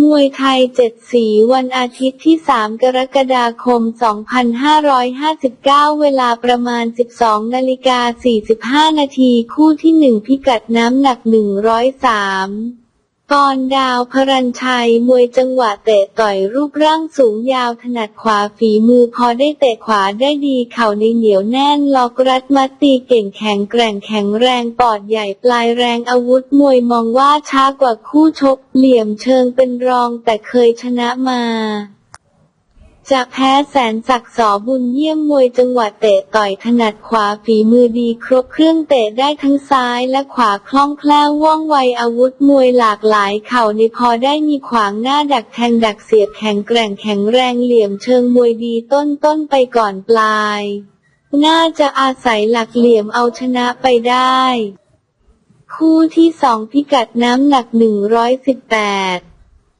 มวยไทยเจ็ดสีวันอาทิตย์ที่ 3 กรกฎาคม 2559 เวลาประมาณ 12นาฬิกา45 นาที คู่ที่ 1 พิกัดน้ำหนัก 103 กรดาวพรัญชัยมวยจังหวะเตะต่อยรูปร่างสูงยาวถนัดขวาฝีมือพอได้เตะขวาได้ดีเข่าในเหนียวแน่นล็อกรัดมัดตีเก่งแข็งแกร่งแข็งแรงปอดใหญ่ปลายแรงอาวุธมวยมองว่าช้ากว่าคู่ชก เหลี่ยมเชิงเป็นรองแต่เคยชนะมา จะแพ้แสนศักดิ์สอบุญเยี่ยมมวยจังหวะเตะต่อยถนัดขวาฝีมือดีครบเครื่องเตะได้ทั้งซ้ายและขวาคล่องแคล่วว่องไวอาวุธมวยหลากหลายเข่าในพอได้มีขวางหน้าดักแทงดักเสียบแข็งแกร่งแข็งแรงเหลี่ยมเชิงมวยดีต้นต้นไปก่อนปลาย น่าจะอาศัยหลักเหลี่ยมเอาชนะไปได้ คู่ที่สองพิกัดน้ำหนัก 118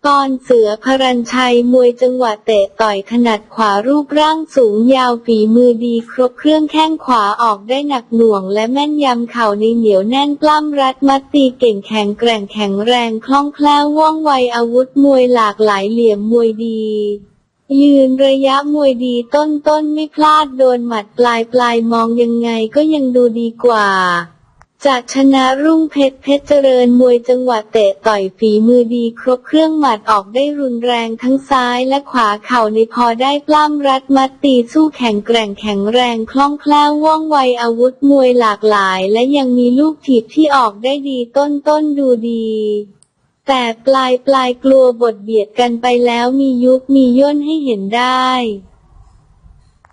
กรเสือพรัญชัยมวยจังหวะเตะต่อยถนัดขวารูปร่างสูงยาวฝีมือดีครบเครื่องแข้งขวาออกได้หนักหน่วงและแม่นยำเข่าในเหนียวแน่นปล้ำรัดมัดตีเก่งแข็งแกร่งแข็งแรงคล่องแคล่วว่องไวอาวุธมวยหลากหลายเหลี่ยมมวยดียืนระยะมวยดีต้นต้นไม่พลาดโดนหมัดปลายปลายมองยังไงก็ยังดูดีกว่า จากชนะรุ่งเพชรเพชรเจริญมวยจังหวะเตะต่อยฝีมือดีครบเครื่องหมัดออกได้รุนแรงทั้งซ้ายและขวาเข่าในพอได้ปล้ำรัดมัดตีสู้แข็งแกร่งแข็งแรงคล่องแคล่วว่องไวอาวุธมวยหลากหลาย และยังมีลูกถีบที่ออกได้ดีต้นต้นดูดีแต่ปลายปลายกลัวบทเบียดกันไปแล้วมียุบมีย่นให้เห็นได้